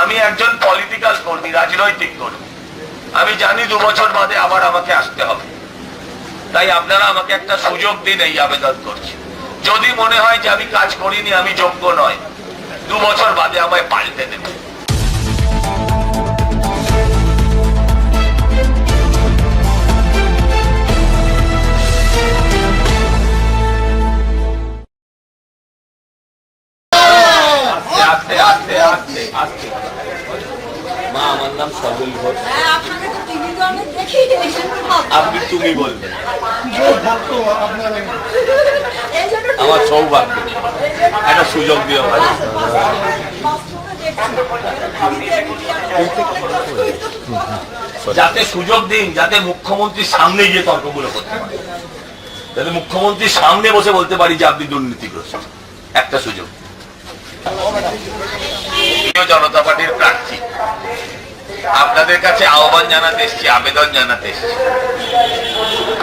আমি একজন পলিটিক্যাল কর্মী, রাজনৈতিক কর্মী। আমি জানি দু বছর বাদে আবার আমাকে আসতে হবে। তাই আপনারা আমাকে একটা সুযোগ দিন এই আবেদন করছি। যদি মনে হয় যে আমি কাজ করিনি, আমি যোগ্য নয়, দু বছর বাদে আমায় পাল্টে দেবে আস্তে আস্তে আস্তে আস্তে। আমার নাম সজল ঘোষ। হ্যাঁ। আপনি তুমি বলবেন। আমার সৌভাগ্য। একটা সুযোগ ভাই। মিডিয়াতে- যাতে সুযোগ দিন যাতে মুখ্যমন্ত্রীর সামনে গিয়ে তর্কগুলো করতে পারে। যাতে মুখ্যমন্ত্রীর সামনে বসে বলতে পারি যে আপনি দুর্নীতিগ্রস্ত। একটা সুযোগ। জনতা পার্টির প্রার্থী। আপনাদের কাছে আহ্বান জানাতে এসছি, আবেদন জানাতে এসছি।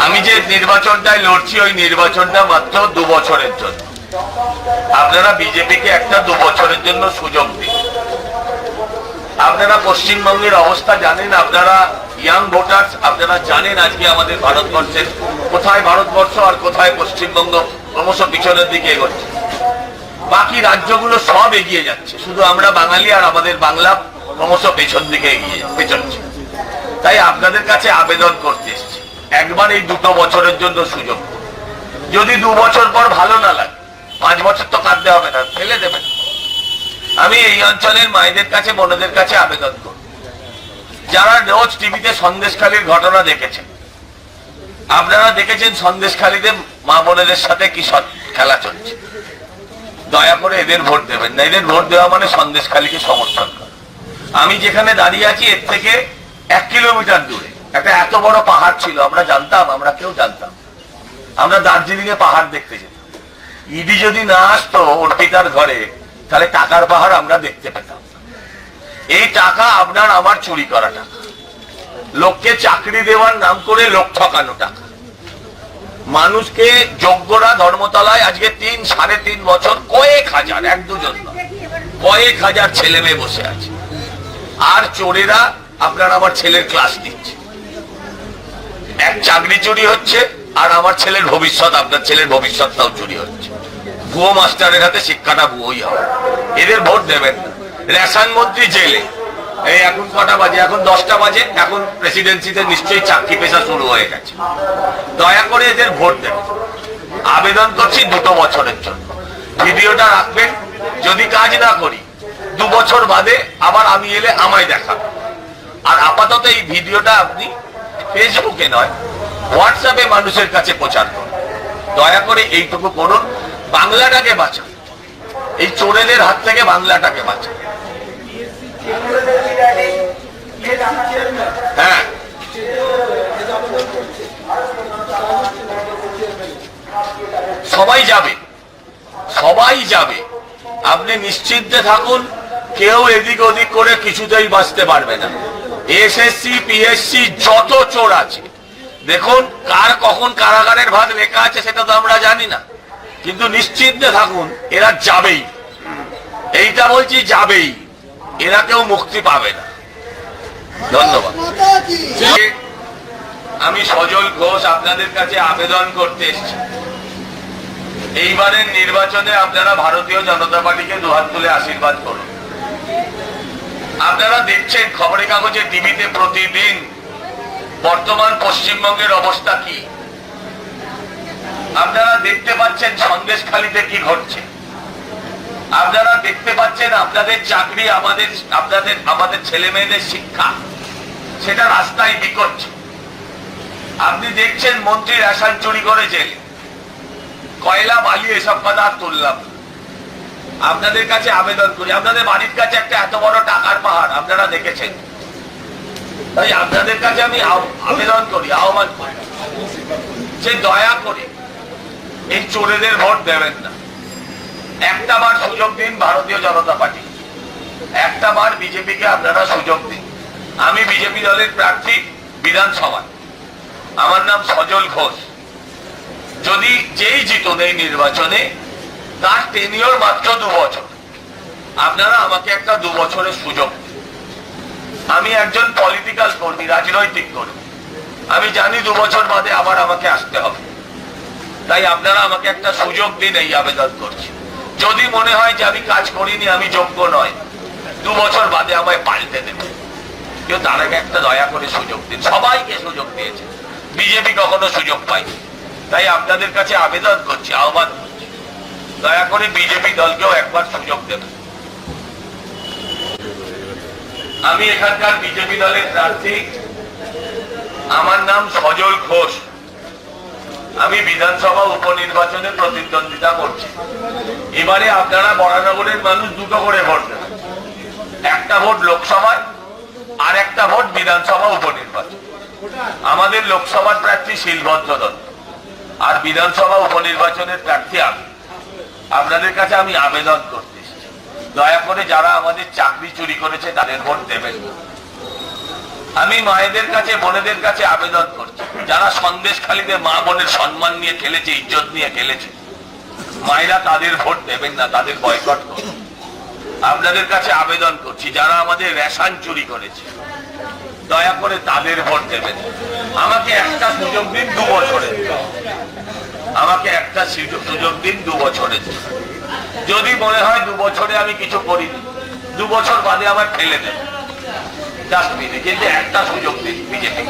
আমি যে নির্বাচনটায় লড়ছি, ওই নির্বাচনটা মাত্র দু বছরের জন্য। আপনারা বিজেপিকে একটা দু বছরের জন্য সুযোগ দিন। আপনারা পশ্চিমবঙ্গের অবস্থা জানেন, আপনারা ইয়াং ভোটার্স, আপনারা জানেন আজকে আমাদের ভারতবর্ষের কোথায় ভারতবর্ষ আর কোথায় পশ্চিমবঙ্গ ক্রমশ পিছনের দিকে এগোচ্ছে। বাকি রাজ্যগুলো সব এগিয়ে যাচ্ছে। শুধু আমরা বাঙালি আর আমাদের বাংলা ক্রমশ পেছন দিকে এগিয়ে পেছনছে তাই আপনাদের কাছে আবেদন করতে এসেছি। একবার এই দুটো বছরের জন্য সুযোগ যদি দু বছর পর ভালো না লাগে, পাঁচ বছর তো কাঁদতে হবে না, ফেলে দেবেন। আমি এই অঞ্চলের মায়েদের কাছে, বোনদের কাছে আবেদন করব। যারা রোজ টিভিতে সন্দেশখালীর ঘটনা দেখেছেন, আপনারা দেখেছেন সন্দেশখালীতে মা বোনেদের সাথে কি খেলা চলছে। দয়া করে এদের ভোট দেবেন না। এদের ভোট দেওয়া মানে সন্দেশখালীকে সমর্থন করা। আমি যেখানে দাঁড়িয়ে আছি, এর থেকে এক কিলোমিটার দূরে। একটা এত বড় পাহাড় ছিল, আমরা জানতাম, আমরা কেউ জানতাম আমরা দার্জিলিং এ পাহাড় দেখতে যেতাম। ইডি যদি না আসতো, অর্পিতার ঘরে, তাহলে টাকার পাহাড় আমরা দেখতে পেতাম। এই টাকা আপনার, আমার চুরি করা টাকা। লোককে চাকরি দেওয়ার নাম করে লোক ঠকানো টাকা। মানুষকে যোগ্যরা ধর্মতলায় আজকে তিন, সাড়ে তিন বছর, কয়েক হাজার, এক দুজন কয়েক হাজার ছেলে মেয়ে বসে আছে। আর চোরেরা আপনার আমার ছেলের ক্লাস দিচ্ছে এক চাকরি চুরি হচ্ছে, আর আমার ছেলের ভবিষ্যৎ, আপনার ছেলের ভবিষ্যৎটাও চুরি হচ্ছে। ভুয়ো মাস্টারের হাতে শিক্ষাটা ভুয়োই হবে। এদের ভোট দেবেন রেশন মন্ত্রী জেলে। এই এখন কটা বাজে? এখন দশটা বাজে। এখন প্রেসিডেন্সিতে নিশ্চয়ই চাকরি পেশা শুরু হয়ে গেছে। দয়া করে এদের ভোট দেবেন আবেদন করছি দুটো বছরের জন্য। ভিডিওটা রাখবেন। যদি কাজ না করি দু বছর বাদে আবার আমি এলে আমায় দেখাবেন আর আপাতত এই ভিডিওটা আপনি ফেসবুকে নয়, হোয়াটসঅ্যাপে মানুষের কাছে প্রচার করুন। দয়া করে এইটুকু করুন, বাংলাটাকে বাঁচান। এই চোরেদের হাত থেকে বাংলাটাকে বাঁচান। হ্যাঁ। সবাই যাবে। সবাই যাবে। আপনি নিশ্চিন্তে থাকুন। কেউ এদিক ওদিক করে কিছুতেই বাঁচতে পারবে না। এসএসসি পিএসসি যত চোর আছে। দেখুন, কার কখন কারাগারের ভাগ লেখা আছে সেটা তো আমরা জানি না। কিন্তু নিশ্চিন্তে থাকুন, এরা যাবেই। এইটা বলছি যাবেই। এরা কেউ মুক্তি পাবে না। ধন্যবাদ। আমি সজল ঘোষ আপনাদের কাছে আবেদন করতে এসেছি। এইবারের নির্বাচনে আপনারা ভারতীয় জনতা পার্টিকে দুহাত তুলে আশীর্বাদ করুন। আপনারা দেখছেন খবরের কাগজে টিভিতে প্রতিদিন বর্তমান পশ্চিমবঙ্গের অবস্থা কি? আপনারা দেখতে পাচ্ছেন সন্দেশখালিতে কি ঘটছে? আপনারা দেখতে পাচ্ছেন আপনাদের চাকরি, আমাদের, আপনাদের, আমাদের ছেলে মেয়েদের শিক্ষা, সেটা রাস্তায় বিকোচ্ছে আপনি দেখছেন মন্ত্রী রেশন চুরি করে জেলে। কয়লা বালি এসব কথা আর তুললাম না। আপনাদের কাছে আবেদন করি। আপনাদের বাড়ির কাছে একটা এত বড় টাকার পাহাড়, আপনারা দেখেছেন? তাই আপনাদের কাছে আমি আবেদন করি, আহ্বান করি। যে দয়া করে এই চোরেদের ভোট দেবেন না। একটা বার সুযোগ দিন ভারতীয় জনতা পার্টি। একটা বার বিজেপিকে আপনারা সুযোগ দিন। আমি বিজেপি দলের প্রার্থী বিধানসভায় আমার নাম সজল ঘোষ। যদি যেই জিতুন এই নির্বাচনে তার টেনিয়র মাত্র দু বছর। আপনারা আমাকে একটা দু বছরের সুযোগ আমি একজন পলিটিক্যাল কর্মী, রাজনৈতিক কর্মী। আমি জানি দু বছর বাদে আবার আমাকে আসতে হবে। তাই আপনারা আমাকে একটা সুযোগ দিন এই আবেদন করছি। যদি মনে হয় যে আমি কাজ করিনি, আমি যোগ্য নয়, দু বছর বাদে আমায় পাল্টে দেবে কেউ তার আগে একটা দয়া করে সুযোগ দিন। সবাইকে সুযোগ দিয়েছে। বিজেপি কখনো সুযোগ পায়নি। তাই আপনাদের কাছে আবেদন করছি, আহ্বান দয়া করে বিজেপি দলকেও একবার সুযোগ দেবেন আমি এখানকার বিজেপি দলের প্রার্থী। আমার নাম সজল ঘোষ। আমি বিধানসভা উপনির্বাচনে প্রতিদ্বন্দ্বিতা করছি। এবারে আপনারা বরানগরের মানুষ দুটো করে ভোট দেবেন একটা ভোট লোকসভায় আর একটা ভোট বিধানসভা উপনির্বাচন। আমাদের লোকসভার প্রার্থী শিলভদ্র দত্ত। আর বিধানসভা উপনির্বাচনের প্রার্থী আমি। আপনাদের কাছে আমি আবেদন করতে দয়া করে যারা আমাদের চাকরি চুরি করেছে, তাদের ভোট দেবেন। আমি মায়েদের কাছে, বোনেদের কাছে আবেদন করছি। যারা সন্দেশ খালিতে মা বোনের সম্মান নিয়ে খেলেছে, ইজ্জত নিয়ে খেলেছে, মায়েরা তাদের ভোট দেবেন না, তাদের বয়কট করুন। আপনাদের কাছে আবেদন করছি, যারা আমাদের রেশন চুরি করেছে, দয়া করে তাদের ভোট দেবেন। আমাকে একটা সুযোগ দিন, দু বছরে আমাকে একটা সুযোগ দিন, দু বছরে যদি মনে হয় দু বছরে আমি কিছু করিনি, দু বছর বাদে আমার ফেলে ডাস্টবিনে কিন্তু একটা সুযোগ দিন বিজেপি